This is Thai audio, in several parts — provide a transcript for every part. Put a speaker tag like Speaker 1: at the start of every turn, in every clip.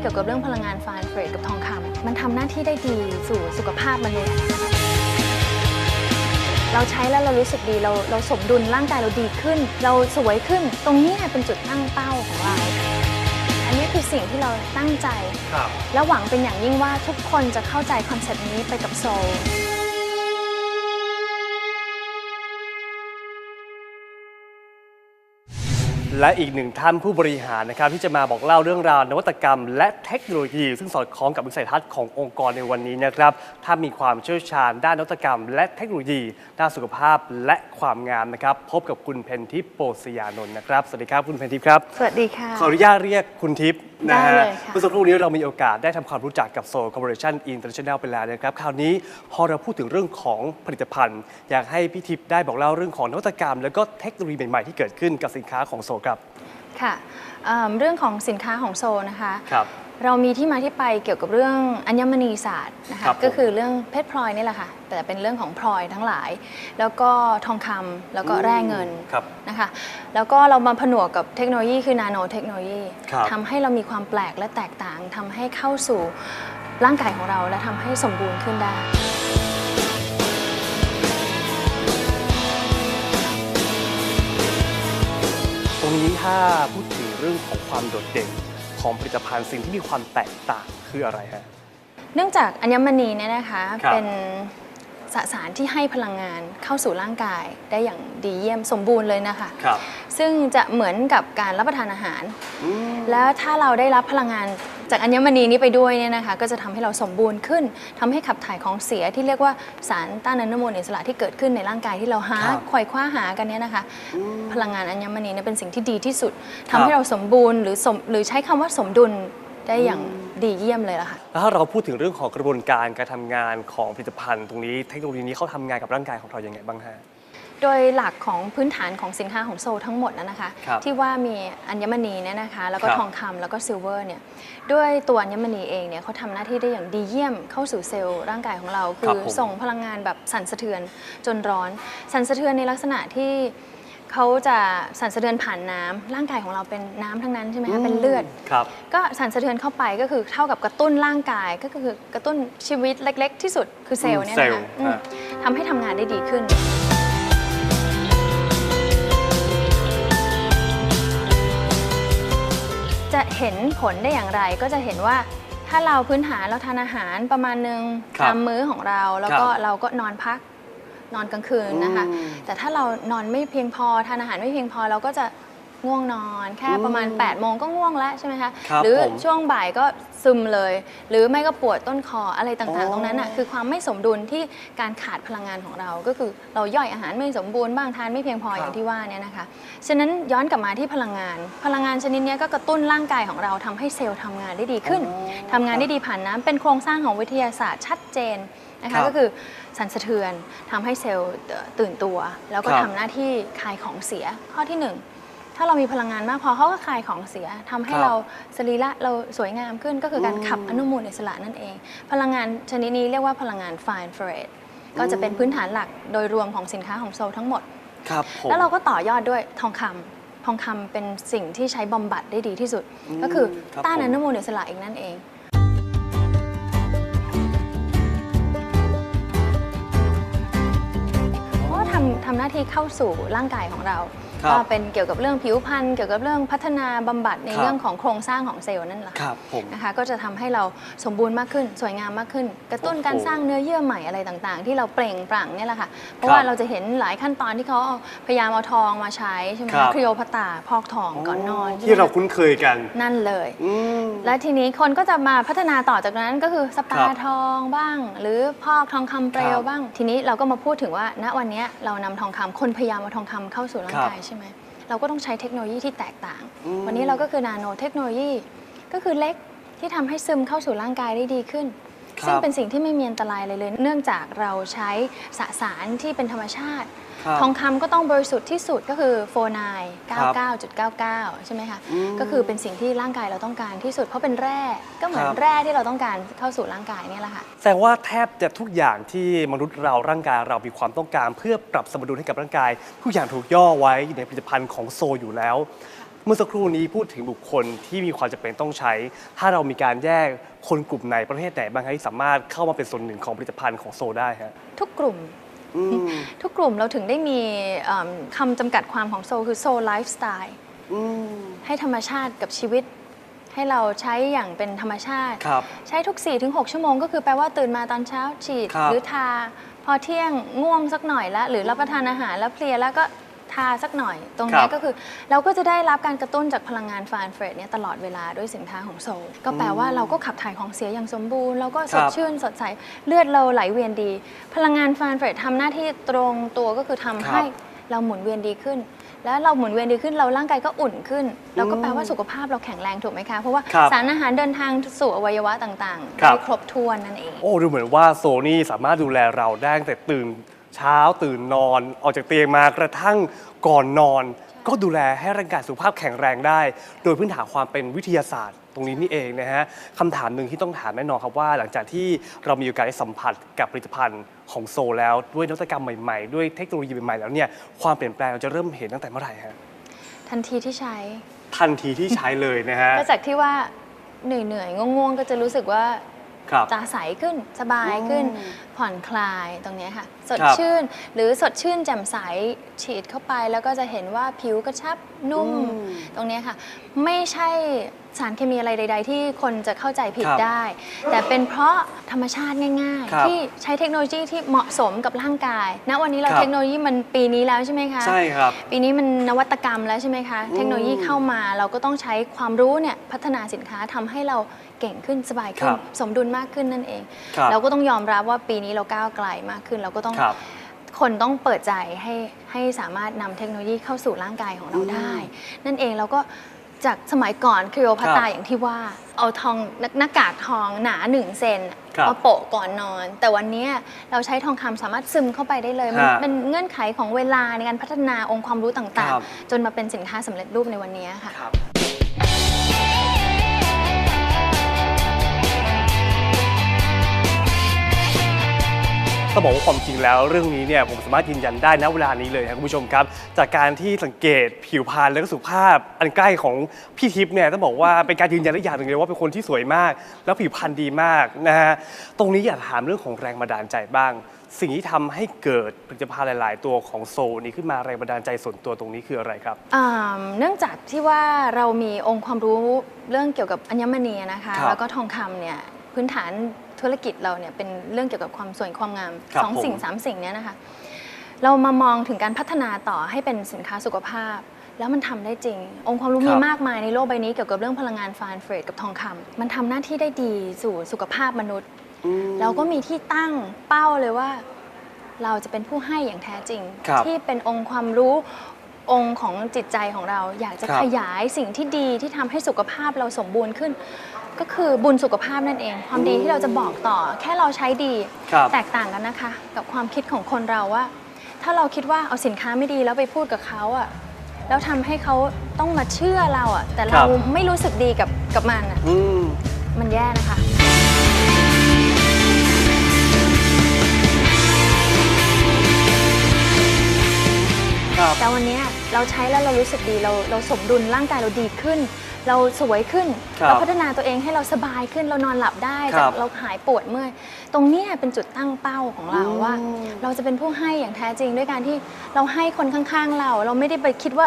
Speaker 1: เกี่ยวกับเรื่องพลังงานไฟน์เฟรดกับทองคำมันทำหน้าที่ได้ดีสู่สุขภาพมนุษย์เราใช้แล้วเรารู้สึกดีเราเราสมดุลร่างกายเราดีขึ้น เราสวยขึ้น ตรงนี้เนี่ยเป็นจุดตั้งเป้าของเรา อันนี้คือสิ่งที่เราตั้งใจ
Speaker 2: ครับ
Speaker 1: และหวังเป็นอย่างยิ่งว่าทุกคนจะเข้าใจคอนเซปต์นี้ไปกับโซล
Speaker 2: และอีกหนึ่งท่านผู้บริหารนะครับที่จะมาบอกเล่าเรื่องราวนวัตกรรม และเทคโนโลยี ซึ่งสอดคล้องกับวิสัยทัศน์ขององค์กรในวันนี้นะครับถ้ามีความเชี่ยวชาญด้านนวัตกรรม และเทคโนโลยีด้านสุขภาพและความงามนะครับ พบกับคุณเพนทิพย์โปสยานนท์นะครับสวัสดีครับคุณเพนทิพย์ครับ
Speaker 1: สวัสดีค่ะ
Speaker 2: ขออนุญาตเรียกคุณทิพย์นะ
Speaker 1: ได้
Speaker 2: ฮะ
Speaker 1: เลยค่ะ
Speaker 2: เมื่อสักครู่นี้เรามีโอกาสได้ทำความรู้จักกับ Soul Corporation International ไปแล้วนะครับ คราวนี้พอเราพูดถึงเรื่องของผลิตภัณฑ์ อยากให้พี่ทิพย์ได้บอกเล่าเรื่องของนวัตกรรม แล้วก็เทคโนโลยีใหม่ๆที่เกิดขึ้นกับสินค้าของโซครับ
Speaker 1: ค่ะเอิ่มเรื่องของสินค้าของโซลนะคะ
Speaker 2: ครับ
Speaker 1: เรามีที่มาที่ไปเกี่ยวกับเรื่องอัญมณีศาสตร์นะคะ
Speaker 2: ครับผม
Speaker 1: ก็คือเรื่องเพชรพลอยนี่แหละค่ะ แต่เป็นเรื่องของพลอยทั้งหลาย แล้วก็ทองคำแล้วก็แร่เงิน
Speaker 2: ครับ
Speaker 1: นะคะแล้วก็เรามาผนวกกับเทคโนโลยีคือนาโนเทคโนโลยี
Speaker 2: ครับ
Speaker 1: ทำให้เรามีความแปลกและแตกต่างทำให้เข้าสู่ร่างกายของเราและทำให้สมบูรณ์ขึ้นได้
Speaker 2: ตรงนี้ถ้าพูดถึงเรื่องของความโดดเด่น ของผลิตภัณฑ์สิ่งที่มีความแตกต่างคืออะไรฮะ
Speaker 1: เนื่องจากอัญมณีเนี่ยนะคะ
Speaker 2: ครับ
Speaker 1: เป็นสสารที่ให้พลังงานเข้าสู่ร่างกายได้อย่างดีเยี่ยมสมบูรณ์เลยนะคะ
Speaker 2: ครับ
Speaker 1: ซึ่งจะเหมือนกับการรับประทานอาหารแล้วถ้าเราได้รับพลังงาน จากอัญมณีนี้ไปด้วยเนี่ยนะคะก็จะทำให้เราสมบูรณ์ขึ้นทำให้ขับถ่ายของเสียที่เรียกว่าสารต้านอนุมูลอิสระที่เกิดขึ้นในร่างกายที่เราหา
Speaker 2: ครับ
Speaker 1: ไขว่คว้าหากันเนี่ยนะคะพลังงานอัญมณีเนี่ยเป็นสิ่งที่ดีที่สุด
Speaker 2: ครั
Speaker 1: ทำ
Speaker 2: บ
Speaker 1: ให้เราสมบูรณ์หรือสมหรือใช้คำว่าสมดุลได้อย่างดีเยี่ยมเลยล่ะค่ะ
Speaker 2: แล้วถ้าเราพูดถึงเรื่องของกระบวนการการทำงานของผลิตภัณฑ์ ตรงนี้เทคโนโลยีนี้เขาทำงานกับร่างกายของเรายังไงบ้างฮะ
Speaker 1: โดยหลักของพื้นฐานของสินค้าของโซลทั้งหมดนะนะคะ
Speaker 2: ครับ
Speaker 1: ที่ว่ามีอัญมณีเนี่ยนะคะ แล้วก็
Speaker 2: ครับ
Speaker 1: ทองคำแล้วก็ซิลเวอร์เนี่ยด้วยตัวอัญมณีเองเนี่ยเขาทำหน้าที่ได้อย่างดีเยี่ยมเข้าสู่เซลล์ร่างกายของเรา คื
Speaker 2: ครับ
Speaker 1: อ
Speaker 2: ผม
Speaker 1: ส่งพลังงานแบบสั่นสะเทือนจนร้อน สั่นสะเทือนในลักษณะที่เขาจะสั่นสะเทือนผ่านน้ำร่างกายของเราเป็นน้ำทั้งนั้นใช่ไหมคะเป็นเลือด
Speaker 2: ครับ
Speaker 1: ก็สั่นสะเทือนเข้าไปก็คือเท่ากับกระตุ้นร่างกายก็คือกระตุ้นชีวิตเล็ก ๆ ที่สุดคือเซลล์เนี่ย
Speaker 2: เซ
Speaker 1: นะ
Speaker 2: ลล์
Speaker 1: คะอืม
Speaker 2: อ่า
Speaker 1: ทำให้ทำงานได้ดีขึ้น เห็นผลได้อย่างไรก็จะเห็นว่าถ้าเราพื้นฐานเราทานอาหารประมาณนึง
Speaker 2: ครับ
Speaker 1: ตามมื้อของเรา แล้วก็
Speaker 2: ครับ
Speaker 1: เราก็นอนพักนอนกลางคืนนะคะ
Speaker 2: อืม
Speaker 1: แต่ถ้าเรานอนไม่เพียงพอทานอาหารไม่เพียงพอเราก็จะ ง่วงนอนแค่ประมาณ8โมงก็ง่วงแล้วใช่ไหมคะ
Speaker 2: ครับ
Speaker 1: หรือ
Speaker 2: ผม
Speaker 1: ช่วงบ่ายก็ซึมเลย หรือไม่ก็ปวดต้นคออะไรต่าง
Speaker 2: อ๋อ
Speaker 1: ๆตรงนั้นน่ะคือความไม่สมดุลที่การขาดพลังงานของเรา ก็คือเราย่อยอาหารไม่สมบูรณ์บ้างทานไม่เพียงพออย่างที่ว่าเนี่ยนะคะฉะนั้นย้อนกลับมาที่พลังงาน พลังงานชนิดเนี้ยก็กระตุ้นร่างกายของเราทำให้เซลล์ทำงานได้ดีขึ้น ทำงานได้ดีผ่านน้ำเป็นโครงสร้างของวิทยาศาสตร์ชัดเจนนะ
Speaker 2: ครั
Speaker 1: คะ
Speaker 2: บ
Speaker 1: ก็คือสั่นสะเทือนทำให้เซลล์เอ่อตื่นตัว แล้วก็
Speaker 2: ครับ
Speaker 1: ทำหน้าที่คายของเสียข้อที่หนึ่ง ถ้าเรามีพลังงานมากพอเขาก็คายของเสียทำให้
Speaker 2: ครับ
Speaker 1: เราสรีระเราสวยงามขึ้น ก็คือการขับอนุมูลอิสระนั่นเอง พลังงานชนิดนี้เรียกว่าพลังงาน fine f r a d ก็จะเป็นพื้นฐานหลักโดยรวมของสินค้าของโซลทั้งหมด
Speaker 2: ครับผม
Speaker 1: แล้วเราก็ต่อยอดด้วยทองคำทองคำเป็นสิ่งที่ใช้บำบัดได้ดีที่สุด ก็คือ
Speaker 2: ครับ
Speaker 1: ต้าน
Speaker 2: ผม
Speaker 1: อนุมูลอิสระอีกนั่นเองเพราะว่าทำทำหน้าที่เข้าสู่ร่างกายของเรา
Speaker 2: ครับ
Speaker 1: ก็เป็นเกี่ยวกับเรื่องผิวพรรณเกี่ยวกับเรื่องพัฒนาบำบัดใน
Speaker 2: ครับ
Speaker 1: เรื่องของโครงสร้างของเซลล์นั่นแหละ
Speaker 2: ครับผม
Speaker 1: นะคะก็จะทำให้เราสมบูรณ์มากขึ้น สวยงามมากขึ้น กระตุ้น
Speaker 2: โอ้โห
Speaker 1: การสร้างเนื้อเยื่อใหม่อะไรต่างๆ ที่เราเปล่งปลั่งเนี่ยแหละค่ะ เพราะ
Speaker 2: ครับ
Speaker 1: ว่าเราจะเห็นหลายขั้นตอนที่เขาเอาพยายามเอาทองมาใช้ใช่ไหม
Speaker 2: ครั
Speaker 1: คะ
Speaker 2: บ
Speaker 1: คริโอพัตตาพอกทองก่อนนอนใช่ไหม
Speaker 2: ที่เรา
Speaker 1: คะ
Speaker 2: คุ้นเคยกัน
Speaker 1: นั่นเลย
Speaker 2: อืม
Speaker 1: และทีนี้คนก็จะมาพัฒนาต่อจากนั้นก็คือสปา
Speaker 2: ครับ
Speaker 1: ทองบ้าง หรือพอกทองคำเปล
Speaker 2: ควรับ
Speaker 1: บ้าง ทีนี้เราก็มาพูดถึงว่าณวันเนี้ยเรานำทองคำคนพยายามเอาทองคำเข้าสู่ร่าง
Speaker 2: ครับ
Speaker 1: กายใช่ไหมเราก็ต้องใช้เทคโนโลยีที่แตกต่าง
Speaker 2: อืม
Speaker 1: วันนี้เราก็คือนาโนเทคโนโลยี ก็คือเล็กที่ทำให้ซึมเข้าสู่ร่างกายได้ดีขึ้น
Speaker 2: ครับ
Speaker 1: ซึ่งเป็นสิ่งที่ไม่มีอันตรายเลยเลย เนื่องจากเราใช้สสารที่เป็นธรรมชาติ
Speaker 2: ครับ
Speaker 1: ทองคำก็ต้องบริสุทธิ์ที่สุดก็คือโฟนาย
Speaker 2: ครับ
Speaker 1: 99.99 ใช่ไหมคะ
Speaker 2: อืม
Speaker 1: ก็คือเป็นสิ่งที่ร่างกายเราต้องการที่สุด เพราะเป็นแร่ก็เหมือน
Speaker 2: ครับ
Speaker 1: แร่ที่เราต้องการเข้าสู่ร่างกายเนี่ยแหละค่ะ
Speaker 2: แสดงว่าแทบจะทุกอย่างที่มนุษย์เราร่างกายเรามีความต้องการ เพื่อปรับสมดุลให้กับร่างกาย ทุกอย่างถูกย่อไว้อยู่ในผลิตภัณฑ์ของโซอยู่แล้วเมื่อสักครู่นี้พูดถึงบุคคลที่มีความจำเป็นต้องใช้ ถ้าเรามีการแยกคนกลุ่มไหนประเภทไหนบ้างครับที่สามารถเข้ามาเป็นส่วนหนึ่งของผลิตภัณฑ์ของโซได้ฮะ
Speaker 1: ทุกกลุ่ม
Speaker 2: อืม
Speaker 1: ทุกกลุ่มเราถึงได้มีเอิ่มคำจำกัดความของโซคือโซไลฟ์สไตล์
Speaker 2: อืม
Speaker 1: ให้ธรรมชาติกับชีวิต ให้เราใช้อย่างเป็นธรรมชาติ
Speaker 2: ครับ
Speaker 1: ใช้ทุก 4-6 ชั่วโมงก็คือแปลว่าตื่นมาตอนเช้าฉีด
Speaker 2: ครับ
Speaker 1: หรือทา พอเที่ยงง่วงสักหน่อยแล้วหรือรับประทานอาหารแล้วเพลียแล้วก็ ทาสักหน่อย ตรงเนี้ยก็คือเราก็จะได้รับการกระตุ้นจากพลังงานฟานเฟรดเนี่ยตลอดเวลาด้วยสินค้าของโซลก็แปลว่าเราก็ขับถ่ายของเสียอย่างสมบูรณ์เราก็สดชื่นสดใสเลือดเราไหลเวียนดี พลังงานฟานเฟรดทำหน้าที่ตรงตัวก็คือทำให้เราหมุนเวียนดีขึ้น แล้วเราหมุนเวียนดีขึ้นเราร่างกายก็อุ่นขึ้นแล้วก็แปลว่าสุขภาพเราแข็งแรงถูกไหมคะเพราะว่า
Speaker 2: ครับ
Speaker 1: สารอาหารเดินทางสู่อวัยวะต่างๆ
Speaker 2: ครับ
Speaker 1: ได้ครบถ้วนนั่นเอง
Speaker 2: โอ้ดูเหมือนว่าโซนี่สามารถดูแลเราได้ตั้งแต่ตื่น เช้าตื่นนอนออกจากเตียงมากระทั่งก่อนนอน ก็ดูแลให้ร่างกายสุขภาพแข็งแรงได้ โดยพื้นฐานความเป็นวิทยาศาสตร์ ตรงนี้นี่เองนะฮะคำถามหนึ่งที่ต้องถามแน่นอนครับว่า หลังจากที่เรามีโอกาสได้สัมผัสกับผลิตภัณฑ์ของโซแล้วด้วยนวัตกรรมใหม่ๆ ด้วยเทคโนโลยีใหม่ๆแล้วเนี่ยความเปลี่ยนแปลงเราจะเริ่มเห็นตั้งแต่เมื่อไหร่ฮะ
Speaker 1: ทันทีที่ใช้
Speaker 2: ทันทีที่ใช้เลยนะฮะ
Speaker 1: ก็จากที่ว่าเหนื่อยๆง่วงๆ ก็จะรู้สึกว่า
Speaker 2: ครับ
Speaker 1: จะใสขึ้นสบายขึ้น
Speaker 2: อืม
Speaker 1: ผ่อนคลายตรงเนี้ยค่ะ สด
Speaker 2: ครับ
Speaker 1: ชื่นหรือสดชื่นแจ่มใสฉีดเข้าไปแล้วก็จะเห็นว่าผิวกระชับนุ่ม
Speaker 2: อืม
Speaker 1: ตรงเนี้ยค่ะ ไม่ใช่สารเคมีอะไรใด ๆ ที่คนจะเข้าใจผิด
Speaker 2: ครับ
Speaker 1: ได้ แต่เป็นเพราะธรรมชาติง่าย
Speaker 2: ครับ
Speaker 1: ๆ ที่ใช้เทคโนโลยีที่เหมาะสมกับร่างกาย ณวันนี้เรา
Speaker 2: ครับ
Speaker 1: เทคโนโลยีมันปีนี้แล้วใช่ไหมคะ
Speaker 2: ใช่ครับ
Speaker 1: ปีนี้มันนวัตกรรมแล้วใช่ไหมคะ เทคโนโลยีเข้ามาเราก็ต้องใช้ความรู้เนี่ยพัฒนาสินค้าทำให้เรา เก่งขึ้นสบายขึ้น
Speaker 2: ครับ
Speaker 1: สมดุลมากขึ้นนั่นเอง
Speaker 2: ครับ
Speaker 1: เราก็ต้องยอมรับว่าปีนี้เราก้าวไกลมากขึ้น เราก็ต้อง
Speaker 2: ครับ
Speaker 1: คนต้องเปิดใจให้ให้สามารถนำเทคโนโลยีเข้าสู่ร่างกายของเราได้ นั่นเองเราก็จากสมัยก่อนคริโอพัตตา
Speaker 2: ครับ
Speaker 1: อย่างที่ว่า เอาทองหน้ากากทองหนาหนึ่งเซน
Speaker 2: ครับ
Speaker 1: มาโปะก่อนนอน แต่วันเนี้ยเราใช้ทองคำสามารถซึมเข้าไปได้เลย มัน
Speaker 2: ฮะ
Speaker 1: เป็นเงื่อนไขของเวลาในการพัฒนาองค์ความรู้ต่าง
Speaker 2: ครับ
Speaker 1: ๆจนมาเป็นสินค้าสำเร็จรูปในวันนี้ค่ะ
Speaker 2: ต้องบอกว่าความจริงแล้วเรื่องนี้เนี่ยผมสามารถยืนยันได้นะเวลานี้เลยครับคุณผู้ชมครับ จากการที่สังเกตผิวพรรณและก็สุขภาพอันใกล้ของพี่ทิพย์เนี่ยต้องบอกว่าเป็นการยืนยันได้อย่างหนึ่งเลยว่าเป็นคนที่สวยมาก แล้วผิวพรรณดีมากนะฮะตรงนี้อยากถามเรื่องของแรงบันดาลใจบ้าง สิ่งที่ทำให้เกิดผลิตภัณฑ์หลาย ๆ ตัวของโซนี้ขึ้นมาแรงบันดาลใจส่วนตัวตรงนี้คืออะไรครับ
Speaker 1: อ่าเนื่องจากที่ว่าเรามีองค์ความรู้เรื่องเกี่ยวกับอัญมณีนะคะ
Speaker 2: ครับ
Speaker 1: แล้วก็ทองคำเนี่ยพื้นฐาน ธุรกิจเราเนี่ยเป็นเรื่องเกี่ยวกับความสวยความงาม
Speaker 2: ครับ
Speaker 1: สอง
Speaker 2: ผม
Speaker 1: สิ่งสามสิ่งเนี้ยนะคะ เรามามองถึงการพัฒนาต่อให้เป็นสินค้าสุขภาพ แล้วมันทำได้จริง องค์ความรู้
Speaker 2: ครับ
Speaker 1: มีมากมายในโลกใบนี้เกี่ยวกับเรื่องพลังงานฟานเฟรดกับทองคำมันทำหน้าที่ได้ดีสู่สุขภาพมนุษย์
Speaker 2: อืม
Speaker 1: เราก็มีที่ตั้งเป้าเลยว่า เราจะเป็นผู้ให้อย่างแท้จริง
Speaker 2: ครับ
Speaker 1: ที่เป็นองค์ความรู้องค์ของจิตใจของเรา อยากจะ
Speaker 2: ครับ
Speaker 1: ขยายสิ่งที่ดีที่ทำให้สุขภาพเราสมบูรณ์ขึ้น ก็คือบุญสุขภาพนั่นเอง ความดีที่เราจะบอกต่อ แค่เราใช้ดี
Speaker 2: ครับ
Speaker 1: แตกต่างกันนะคะ กับความคิดของคนเราว่า ถ้าเราคิดว่าเอาสินค้าไม่ดีแล้วไปพูดกับเขาอะแล้วทำให้เขาต้องมาเชื่อเราอะแต่
Speaker 2: ครั
Speaker 1: เรา
Speaker 2: บ
Speaker 1: ไม่รู้สึกดีกับกับมันอะ
Speaker 2: อืม
Speaker 1: มันแย่นะคะ
Speaker 2: ครับ
Speaker 1: แต่วันเนี้ยเราใช้แล้วเรารู้สึกดีเราเราสมดุลร่างกายเราดีขึ้น เราสวยขึ้น
Speaker 2: ครับ
Speaker 1: เราพัฒนาตัวเองให้เราสบายขึ้นเรานอนหลับได้
Speaker 2: ครั
Speaker 1: จาก
Speaker 2: บ
Speaker 1: เราหายปวดเมื่อยตรงเนี้ยเป็นจุดตั้งเป้าของเรา
Speaker 2: อืม
Speaker 1: ว่า เราจะเป็นผู้ให้อย่างแท้จริง ด้วยการที่เราให้คนข้างๆเรา เราไม่ได้ไปคิดว่า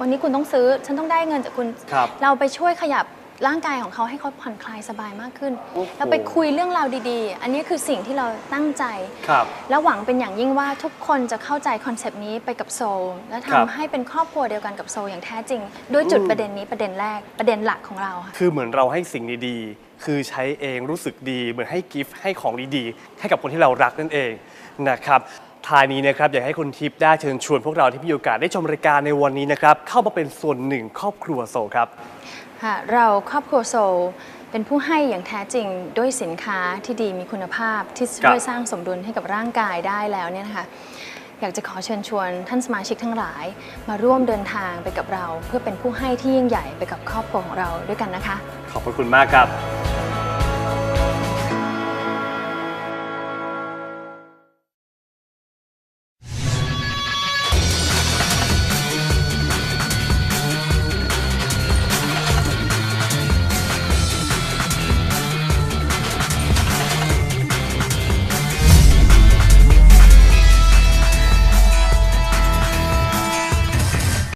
Speaker 1: วันนี้คุณต้องซื้อ ฉันต้องได้เงินจากคุณ
Speaker 2: ครับ
Speaker 1: เราไปช่วยขยับ ร่างกายของเขาให้เขาผ่อนคลายสบายมากขึ้น
Speaker 2: โอ้โห
Speaker 1: เราไปคุยเรื่องราวดีๆ อันนี้คือสิ่งที่เราตั้งใจ
Speaker 2: ครับ
Speaker 1: และหวังเป็นอย่างยิ่งว่าทุกคนจะเข้าใจคอนเซปต์นี้ไปกับโซลและ
Speaker 2: ครับ
Speaker 1: ทำให้เป็นครอบครัวเดียวกันกับโซลอย่างแท้จริง ด้วยจุด
Speaker 2: อืม
Speaker 1: ประเด็นนี้ประเด็นแรกประเด็นหลักของเราค่ะ
Speaker 2: คือเหมือนเราให้สิ่งดีๆ คือใช้เองรู้สึกดี เหมือนให้กิฟต์ให้ของดีๆ ให้กับคนที่เรารักนั่นเองนะครับท้ายนี้นะครับอยากให้คุณทิพย์ได้เชิญชวนพวกเราที่มีโอกาสได้ชมรายการในวันนี้นะครับเข้ามาเป็นส่วนหนึ่งครอบครัวโซครับ
Speaker 1: ค่ะเราครอบครัวโซลเป็นผู้ให้อย่างแท้จริงด้วยสินค้าที่ดีมีคุณภาพที่ช่วย
Speaker 2: ครับ
Speaker 1: สร้างสมดุลให้กับร่างกายได้แล้วเนี่ยนะคะอยากจะขอเชิญชวนท่านสมาชิกทั้งหลาย มาร่วมเดินทางไปกับเรา เพื่อเป็นผู้ให้ที่ยิ่งใหญ่ไปกับครอบครัวของเราด้วยกันนะคะ
Speaker 2: ขอบพระคุณมากครับ